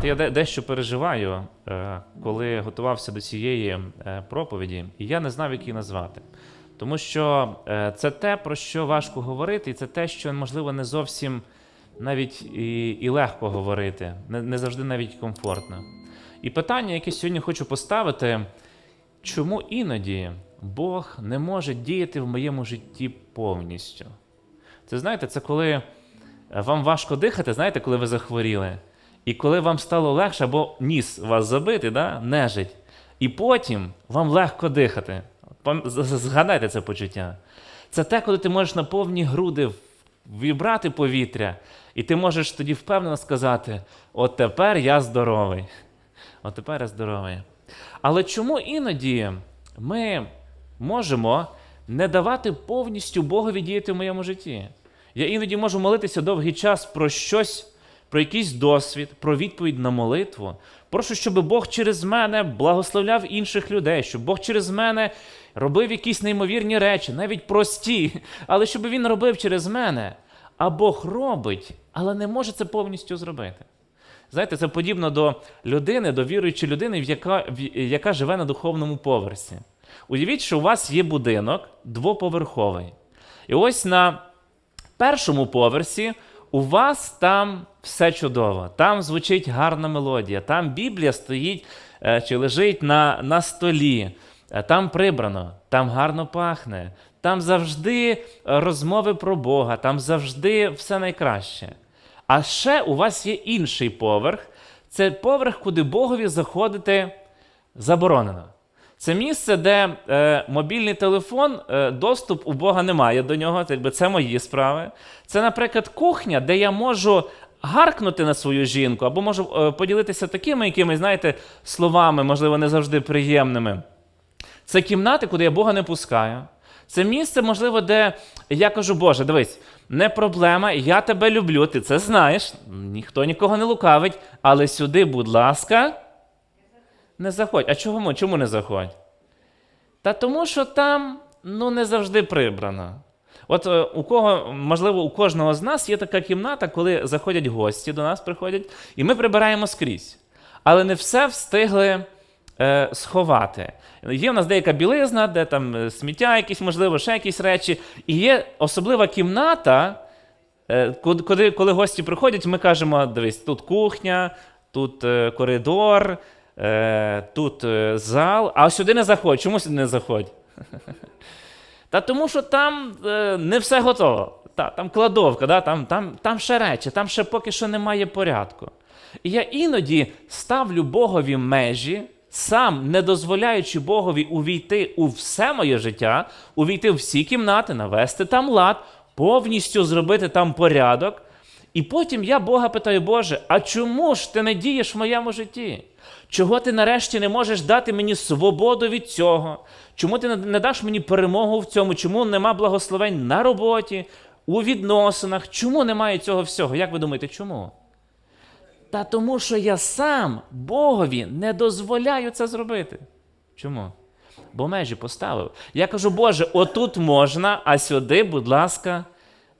Та я дещо переживаю, е, коли готувався до цієї е, проповіді, і я не знав, як її назвати. Тому що е, це те, про що важко говорити, і це те, що, можливо, не зовсім навіть і, і легко говорити, не, не завжди навіть комфортно. І питання, яке сьогодні хочу поставити, чому іноді Бог не може діяти в моєму житті повністю? Це знаєте, це коли вам важко дихати, знаєте, коли ви захворіли, і коли вам стало легше, або ніс вас забитий, да? нежить, і потім вам легко дихати. Згадайте це почуття. Це те, коли ти можеш на повні груди вібрати повітря, і ти можеш тоді впевнено сказати: от тепер я здоровий. От тепер я здоровий. Але чому іноді ми можемо не давати повністю Богові діяти в моєму житті? Я іноді можу молитися довгий час про щось, про якийсь досвід, про відповідь на молитву. Прошу, щоб Бог через мене благословляв інших людей, щоб Бог через мене робив якісь неймовірні речі, навіть прості, але щоб він робив через мене. А Бог робить, але не може це повністю зробити. Знаєте, це подібно до людини, до віруючої людини, яка, яка живе на духовному поверсі. Уявіть, що у вас є будинок двоповерховий. І ось на першому поверсі у вас там все чудово. Там звучить гарна мелодія, там Біблія стоїть е, чи лежить на, на столі, е, там прибрано, там гарно пахне, там завжди е, розмови про Бога, там завжди все найкраще. А ще у вас є інший поверх. Це поверх, куди Богові заходити заборонено. Це місце, де е, мобільний телефон, е, доступ у Бога немає до нього, це, якби це мої справи. Це, наприклад, кухня, де я можу гаркнути на свою жінку, або можу е, поділитися такими якимись, знаєте, словами, можливо, не завжди приємними. Це кімнати, куди я Бога не пускаю. Це місце, можливо, де я кажу, Боже, дивись, не проблема, я тебе люблю, ти це знаєш, ніхто нікого не лукавить, але сюди, будь ласка, не заходь. А чому, чому не заходь? Та тому, що там ну, не завжди прибрано. От е, у кого, можливо, у кожного з нас є така кімната, коли заходять гості до нас приходять, і ми прибираємо скрізь. Але не все встигли е, сховати. Є в нас деяка білизна, де там е, сміття, якісь, можливо, ще якісь речі. І є особлива кімната, коли, коли гості приходять, ми кажемо: дивись, тут кухня, тут коридор, тут зал, а сюди не заходь. Чому сюди не заходь? Та тому що там е, не все готово. Та, там кладовка, да? там, там, там ще речі, там ще поки що немає порядку. І я іноді ставлю Богові межі, сам не дозволяючи Богові увійти у все моє життя, увійти в всі кімнати, навести там лад, повністю зробити там порядок. І потім я Бога питаю, Боже, а чому ж ти не дієш в моєму житті? Чого ти нарешті не можеш дати мені свободу від цього? Чому ти не- даш мені перемогу в цьому? Чому нема благословень на роботі, у відносинах? Чому немає цього всього? Як ви думаєте, чому? Та тому, що я сам Богові не дозволяю це зробити. Чому? Бо межі поставив. Я кажу, Боже, отут можна, а сюди, будь ласка,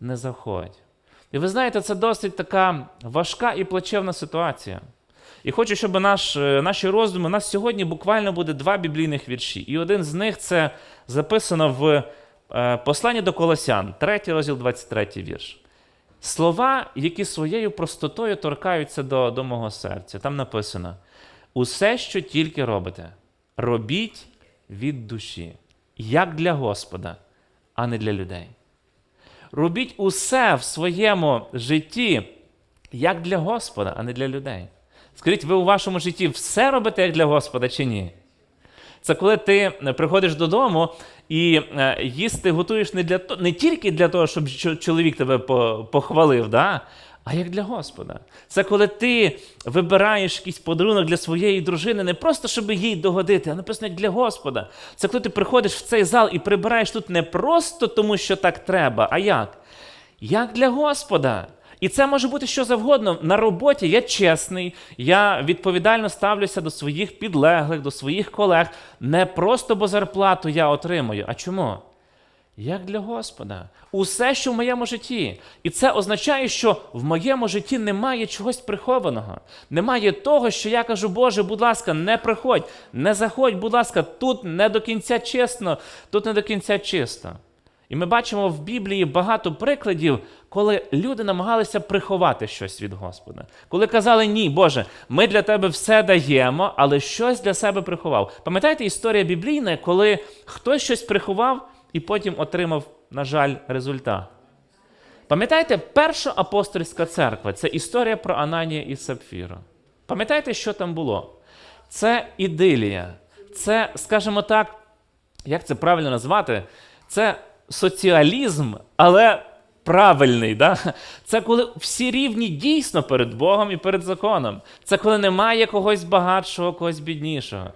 не заходь. І ви знаєте, це досить така важка і плачевна ситуація. І хочу, щоб наш, е, наші роздуми, у нас сьогодні буквально буде два біблійних вірші. І один з них це записано в е, посланні до Колосян, 3 розділ, 23 вірш. Слова, які своєю простотою торкаються до, до мого серця. Там написано: усе, що тільки робите, робіть від душі, як для Господа, а не для людей. Робіть усе в своєму житті, як для Господа, а не для людей. Скажіть, ви у вашому житті все робите як для Господа чи ні? Це коли ти е, приходиш додому і е, їсти готуєш не, для, не тільки для того, щоб чоловік тебе похвалив, да? а як для Господа. Це коли ти вибираєш якийсь подарунок для своєї дружини, не просто щоб їй догодити, а написано як для Господа. Це коли ти приходиш в цей зал і прибираєш тут не просто тому, що так треба, а як? Як для Господа. І це може бути що завгодно. На роботі я чесний, я відповідально ставлюся до своїх підлеглих, до своїх колег. Не просто бо зарплату я отримую. А чому? як для Господа. Усе, що в моєму житті. І це означає, що в моєму житті немає чогось прихованого. Немає того, що я кажу, Боже, будь ласка, не приходь, не заходь, будь ласка, тут не до кінця чесно, тут не до кінця чисто. І ми бачимо в Біблії багато прикладів, коли люди намагалися приховати щось від Господа. Коли казали, ні, Боже, ми для тебе все даємо, але щось для себе приховав. Пам'ятаєте історія біблійна, коли хтось щось приховав і потім отримав, на жаль, результат. Пам'ятаєте, перша апостольська церква це історія про Ананія і Сапфіра. Пам'ятаєте, що там було? Це ідилія. Це, скажімо так, як це правильно назвати? Це соціалізм, але правильний. Да? Це коли всі рівні дійсно перед Богом і перед законом. Це коли немає когось багатшого, когось біднішого.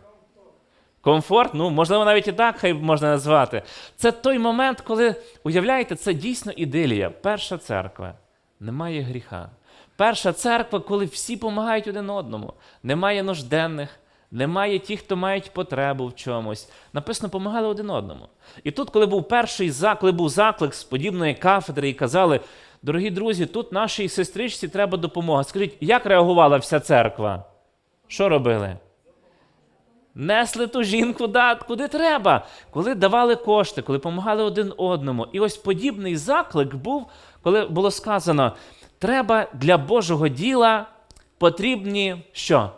Комфорт, ну, можливо, навіть і так хай можна назвати. Це той момент, коли, уявляєте, це дійсно ідилія. Перша церква. Немає гріха. Перша церква, коли всі допомагають один одному. Немає нужденних, немає тих, хто мають потребу в чомусь. Написано, допомагали один одному. І тут, коли був перший заклик, був заклик з подібної кафедри, і казали: дорогі друзі, тут нашій сестричці треба допомога. Скажіть, як реагувала вся церква? Що робили? Несли ту жінку да, куди треба, коли давали кошти, коли допомагали один одному. І ось подібний заклик був, коли було сказано: треба для Божого діла потрібні що?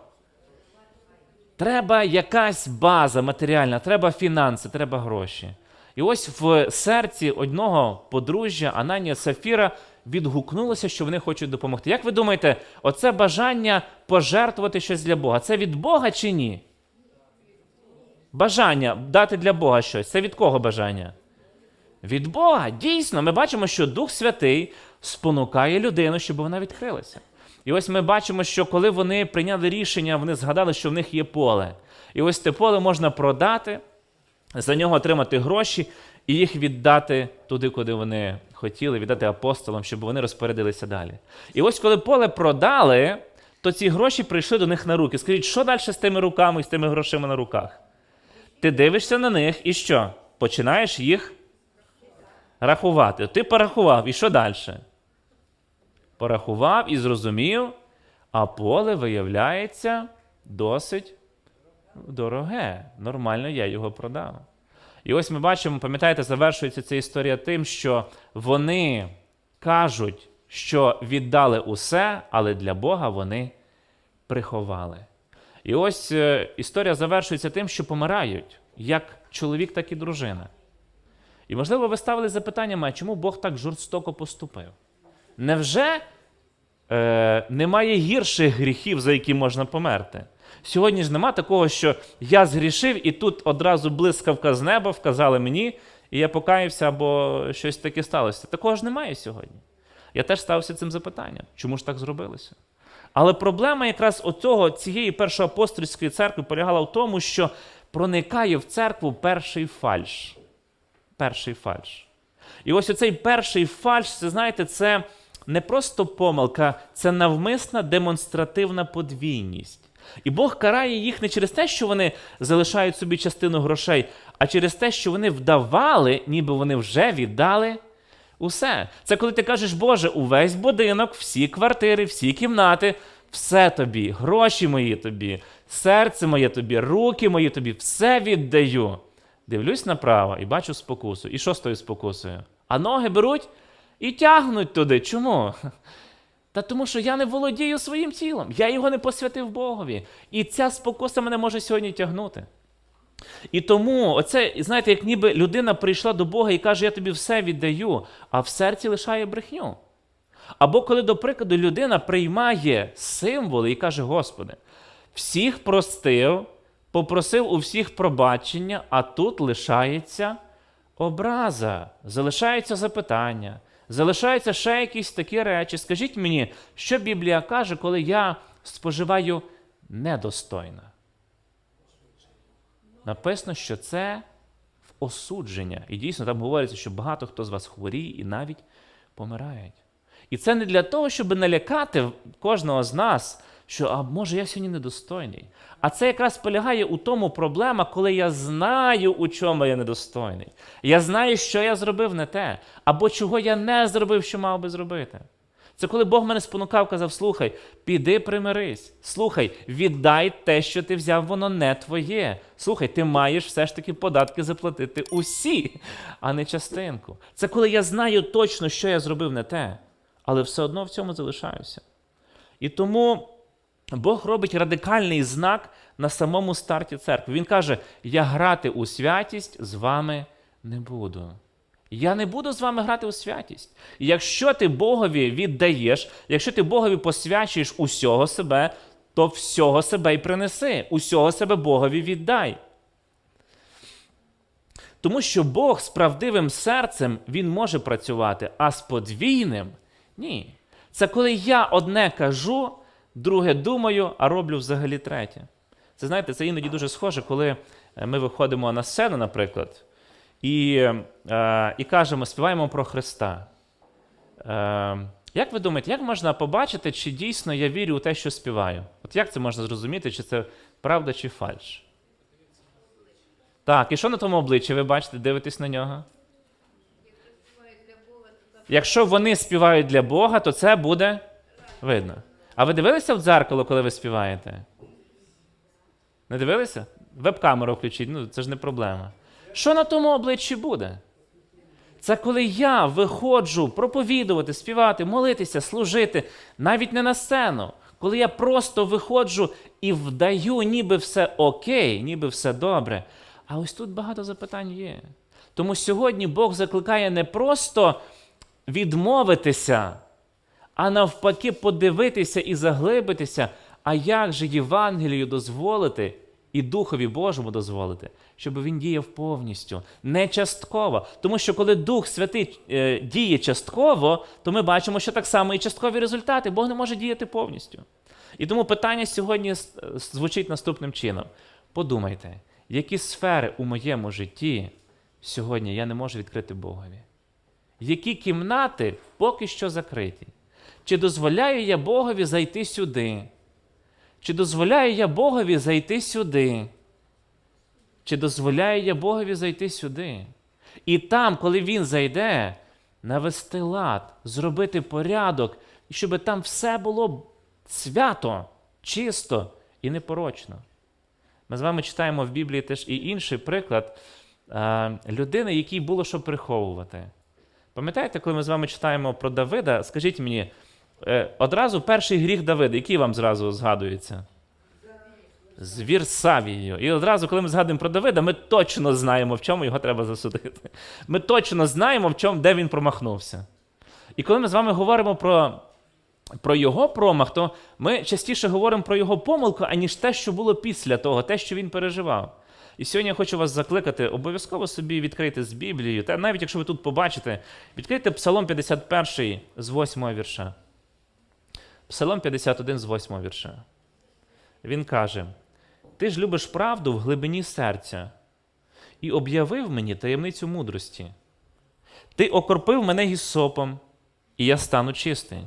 Треба якась база матеріальна, треба фінанси, треба гроші. І ось в серці одного подружжя Ананія Сафіра відгукнулося, що вони хочуть допомогти. Як ви думаєте, оце бажання пожертвувати щось для Бога? Це від Бога чи ні? Бажання дати для Бога щось. Це від кого бажання? Від Бога. Дійсно, ми бачимо, що Дух Святий спонукає людину, щоб вона відкрилася. І ось ми бачимо, що коли вони прийняли рішення, вони згадали, що в них є поле. І ось те поле можна продати, за нього отримати гроші і їх віддати туди, куди вони хотіли, віддати апостолам, щоб вони розпорядилися далі. І ось коли поле продали, то ці гроші прийшли до них на руки. Скажіть, що далі з тими руками і з тими грошима на руках? Ти дивишся на них і що? Починаєш їх рахувати. Ти порахував, і що далі? Порахував і зрозумів, а поле виявляється досить дороге. Нормально я його продав. І ось ми бачимо, пам'ятаєте, завершується ця історія тим, що вони кажуть, що віддали усе, але для Бога вони приховали. І ось е, історія завершується тим, що помирають як чоловік, так і дружина. І, можливо, ви ставили запитання, чому Бог так жорстоко поступив? Невже е, немає гірших гріхів, за які можна померти? Сьогодні ж нема такого, що я згрішив, і тут одразу блискавка з неба вказали мені, і я покаявся або щось таке сталося. Такого ж немає сьогодні. Я теж стався цим запитанням, чому ж так зробилося? Але проблема якраз оцього, цієї першоапостольської церкви полягала в тому, що проникає в церкву перший фальш. Перший фальш. І ось оцей перший фальш, це знаєте, це не просто помилка, це навмисна демонстративна подвійність. І Бог карає їх не через те, що вони залишають собі частину грошей, а через те, що вони вдавали, ніби вони вже віддали усе. Це коли ти кажеш, Боже, увесь будинок, всі квартири, всі кімнати, все тобі, гроші мої тобі, серце моє тобі, руки мої тобі, все віддаю. Дивлюсь направо і бачу спокусу. І що з тою спокусою? А ноги беруть і тягнуть туди. Чому? Та тому, що я не володію своїм тілом, я його не посвятив Богові. І ця спокуса мене може сьогодні тягнути. І тому, оце, знаєте, як ніби людина прийшла до Бога і каже, я тобі все віддаю, а в серці лишає брехню. Або коли, до прикладу, людина приймає символи і каже, Господи, всіх простив, попросив у всіх пробачення, а тут лишається образа, залишається запитання, залишаються ще якісь такі речі. Скажіть мені, що Біблія каже, коли я споживаю недостойно? Написано, що це в осудження. І дійсно там говориться, що багато хто з вас хворіє і навіть помирають. І це не для того, щоб налякати кожного з нас, що а може я сьогодні недостойний. А це якраз полягає у тому проблема, коли я знаю, у чому я недостойний. Я знаю, що я зробив не те, або чого я не зробив, що мав би зробити. Це коли Бог мене спонукав, казав: слухай, піди примирись. Слухай, віддай те, що ти взяв, воно не твоє. Слухай, ти маєш все ж таки податки заплатити усі, а не частинку. Це коли я знаю точно, що я зробив не те, але все одно в цьому залишаюся. І тому Бог робить радикальний знак на самому старті церкви. Він каже: Я грати у святість з вами не буду. Я не буду з вами грати у святість. І якщо ти Богові віддаєш, якщо ти Богові посвячуєш усього себе, то всього себе й принеси, усього себе Богові віддай. Тому що Бог з правдивим серцем він може працювати, а з подвійним ні. Це коли я одне кажу, друге думаю, а роблю взагалі третє. Це знаєте, це іноді дуже схоже, коли е, ми виходимо на сцену, наприклад, і, е, і кажемо, співаємо про Христа. Е, як ви думаєте, як можна побачити, чи дійсно я вірю у те, що співаю? От як це можна зрозуміти, чи це правда, чи фальш? Так, і що на тому обличчі ви бачите, дивитесь на нього? Якщо вони співають для Бога, то це буде видно. А ви дивилися в дзеркало, коли ви співаєте? Не дивилися? Веб-камеру включіть, ну це ж не проблема. Що на тому обличчі буде? Це коли я виходжу проповідувати, співати, молитися, служити, навіть не на сцену. Коли я просто виходжу і вдаю, ніби все окей, ніби все добре. А ось тут багато запитань є. Тому сьогодні Бог закликає не просто відмовитися, а навпаки, подивитися і заглибитися, а як же Євангелію дозволити і Духові Божому дозволити, щоб він діяв повністю, не частково. Тому що коли Дух Святий е, діє частково, то ми бачимо, що так само і часткові результати. Бог не може діяти повністю. І тому питання сьогодні звучить наступним чином: подумайте, які сфери у моєму житті сьогодні я не можу відкрити Богові? Які кімнати поки що закриті? Чи дозволяю я Богові зайти сюди? Чи дозволяю я Богові зайти сюди? Чи дозволяю я Богові зайти сюди? І там, коли він зайде, навести лад, зробити порядок, щоб там все було свято, чисто і непорочно. Ми з вами читаємо в Біблії теж і інший приклад е, людини, якій було що приховувати. Пам'ятаєте, коли ми з вами читаємо про Давида, скажіть мені, одразу перший гріх Давида, який вам зразу згадується? З Вірсавією. І одразу, коли ми згадуємо про Давида, ми точно знаємо, в чому його треба засудити. Ми точно знаємо, в чому, де він промахнувся. І коли ми з вами говоримо про, про його промах, то ми частіше говоримо про його помилку, аніж те, що було після того, те, що він переживав. І сьогодні я хочу вас закликати, обов'язково собі відкрити з Біблією, та навіть якщо ви тут побачите, відкрийте Псалом 51 з 8 вірша. Псалом 51 з 8 вірша. Він каже: Ти ж любиш правду в глибині серця і об'явив мені таємницю мудрості. Ти окропив мене гісопом, і я стану чистий.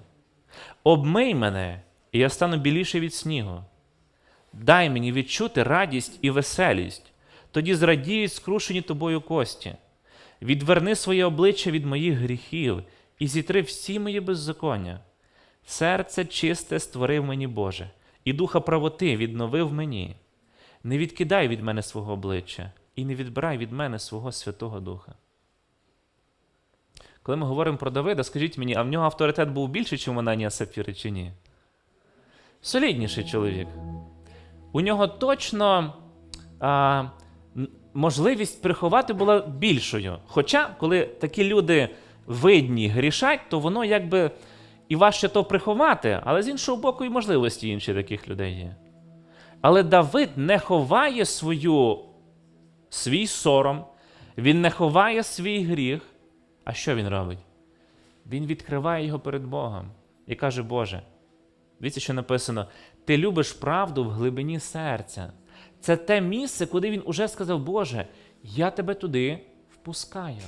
Обмий мене, і я стану біліший від снігу. Дай мені відчути радість і веселість, тоді зрадіють скрушені тобою кості. Відверни своє обличчя від моїх гріхів і зітри всі мої беззаконня. Серце чисте створив мені Боже, і духа правоти відновив мені. Не відкидай від мене свого обличчя і не відбирай від мене свого Святого Духа. Коли ми говоримо про Давида, скажіть мені, а в нього авторитет був більший, ніж у Мананія Сапфіри, чи ні? Солідніший чоловік. У нього точно а, можливість приховати була більшою. Хоча, коли такі люди видні грішать, то воно якби і важче то приховати, але з іншого боку, і можливості інші таких людей є. Але Давид не ховає свою, свій сором, він не ховає свій гріх. А що він робить? Він відкриває його перед Богом і каже: Боже, дивіться, що написано: ти любиш правду в глибині серця. Це те місце, куди він уже сказав, Боже, я тебе туди впускаю.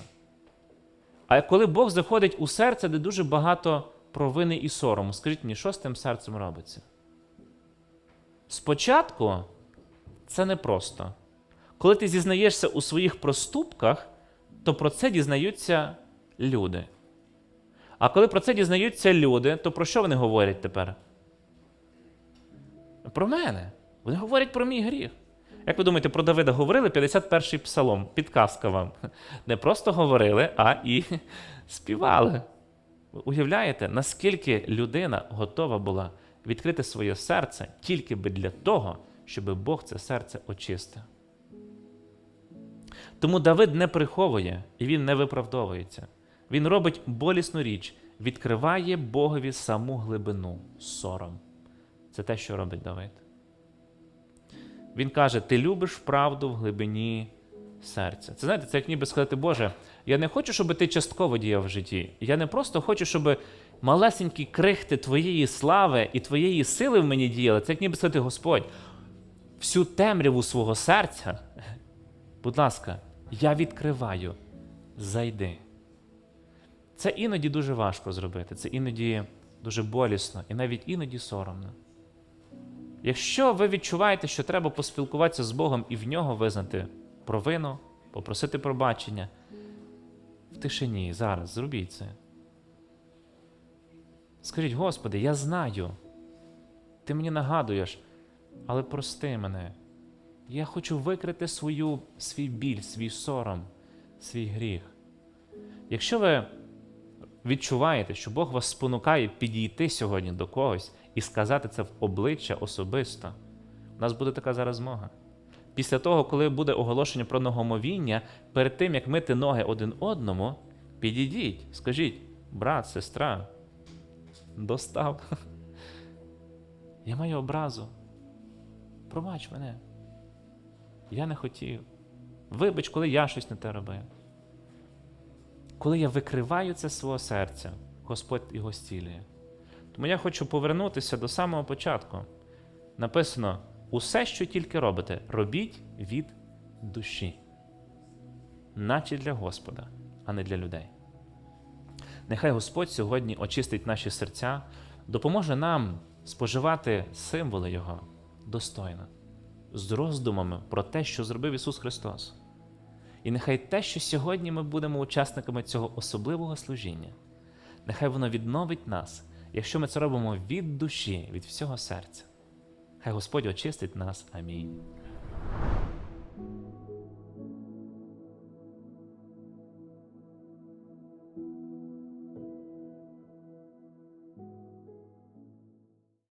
А коли Бог заходить у серце, де дуже багато провини і сорому, скажіть мені, що з тим серцем робиться? Спочатку це непросто. Коли ти зізнаєшся у своїх проступках, то про це дізнаються люди. А коли про це дізнаються люди, то про що вони говорять тепер? Про мене. Вони говорять про мій гріх. Як ви думаєте, про Давида говорили 51-й псалом, підказка вам. Не просто говорили, а і співали. Ви уявляєте, наскільки людина готова була відкрити своє серце тільки би для того, щоб Бог це серце очистив. Тому Давид не приховує і він не виправдовується. Він робить болісну річ, відкриває Богові саму глибину, сором. Це те, що робить Давид. Він каже: Ти любиш правду в глибині серця. Це знаєте, це як ніби сказати, Боже, я не хочу, щоб ти частково діяв в житті. Я не просто хочу, щоб малесенькі крихти твоєї слави і твоєї сили в мені діяли. Це як ніби сказати, Господь, всю темряву свого серця, будь ласка, я відкриваю, зайди. Це іноді дуже важко зробити, це іноді дуже болісно і навіть іноді соромно. Якщо ви відчуваєте, що треба поспілкуватися з Богом і в нього визнати провину, попросити пробачення, в тишині зараз зробіть це. Скажіть, Господи, я знаю, ти мені нагадуєш, але прости мене. Я хочу викрити свою, свій біль, свій сором, свій гріх. Якщо ви відчуваєте, що Бог вас спонукає підійти сьогодні до когось і сказати це в обличчя особисто, у нас буде така зараз змога. Після того, коли буде оголошення про ногомовіння, перед тим як мити ноги один одному, підійдіть, скажіть, брат, сестра, достав. Я маю образу. Пробач мене. Я не хотів. Вибач, коли я щось не те робив. Коли я викриваю це свого серця, Господь його зцілює. Тому я хочу повернутися до самого початку. Написано: усе, що тільки робите, робіть від душі, наче для Господа, а не для людей. Нехай Господь сьогодні очистить наші серця, допоможе нам споживати символи Його достойно, з роздумами про те, що зробив Ісус Христос. І нехай те, що сьогодні ми будемо учасниками цього особливого служіння, нехай воно відновить нас, якщо ми це робимо від душі, від всього серця. Хай Господь очистить нас. Амінь.